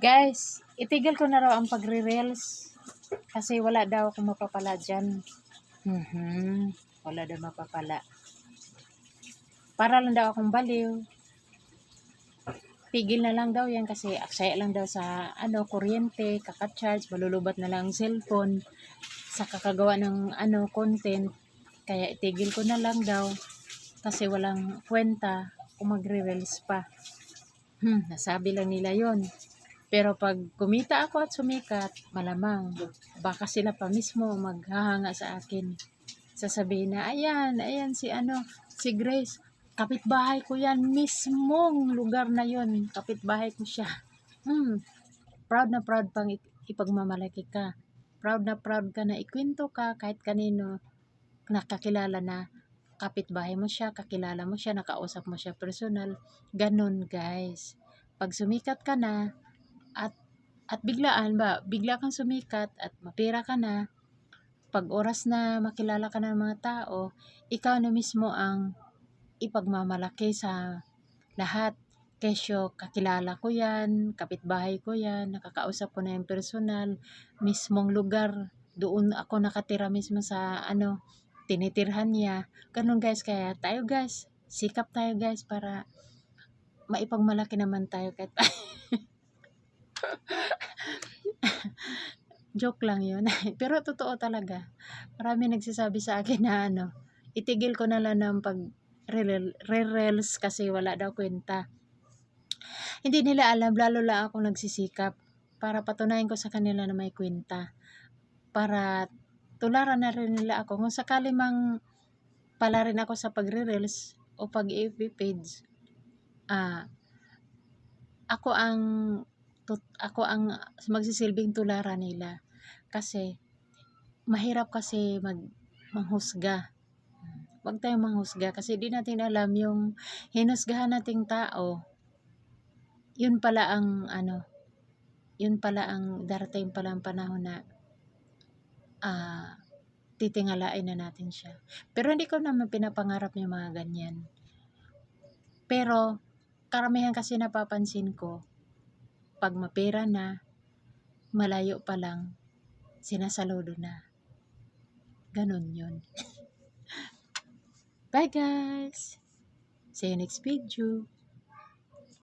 Guys, itigil ko na raw ang pagre-reels. Kasi wala daw akong mapapala dyan. Mhm. Wala daw mapapala. Para lang daw akong baliw. Tigil na lang daw yan kasi aksaya lang daw sa ano, kuryente, kakacharge, malulubat na lang ang cellphone sa kakagawa ng ano, content. Kaya itigil ko na lang daw kasi walang kwenta kung magre-reels pa. Hmm, nasabi lang nila yon. Pero pag kumita ako at sumikat, malamang baka sila pa mismo maghahanga sa akin. Sasabihin na, ayan, ayan si ano, si Grace. Kapitbahay ko yan, mismong lugar na yon. Kapitbahay ko siya. Hmm, proud na proud pang ip- ipagmamalaki ka. Proud na proud ka na ikwento ka kahit kanino nakakilala na kapitbahay mo siya, kakilala mo siya, nakausap mo siya personal. Ganon, guys. Pag sumikat ka na, at at biglaan ba, bigla kang sumikat at mapira ka na, pag oras na makilala ka ng mga tao, ikaw na mismo ang ipagmamalaki sa lahat. Kesyo, kakilala ko yan, kapitbahay ko yan, nakakausap ko na yung personal, mismong lugar, doon ako nakatira mismo sa ano, tinitirhan niya. Ganun guys, kaya tayo guys, sikap tayo guys para maipagmalaki naman tayo kahit joke lang yun. Pero totoo talaga. Marami nagsasabi sa akin na ano, itigil ko na lang ng pag re-reels kasi wala daw kwenta. Hindi nila alam, lalo lang ako nagsisikap para patunayan ko sa kanila na may kwenta. Para tularan na rin nila ako. Kung sakali mang pala rin ako sa pagre-reels o pag-FB page, ah, ako ang tut- ako ang magsisilbing tularan nila kasi mahirap kasi mag manghusga. Huwag tayong manghusga kasi di natin alam yung hinusgahan nating tao. Yun pala ang ano, yun pala ang darating pala ang panahon na ah titingalain na natin siya. Pero hindi ko naman pinapangarap yung mga ganyan. Pero karamihan kasi napapansin ko, pag mapera na, malayo pa lang, sinasaludo na. Ganon yun. Bye guys! See you next video.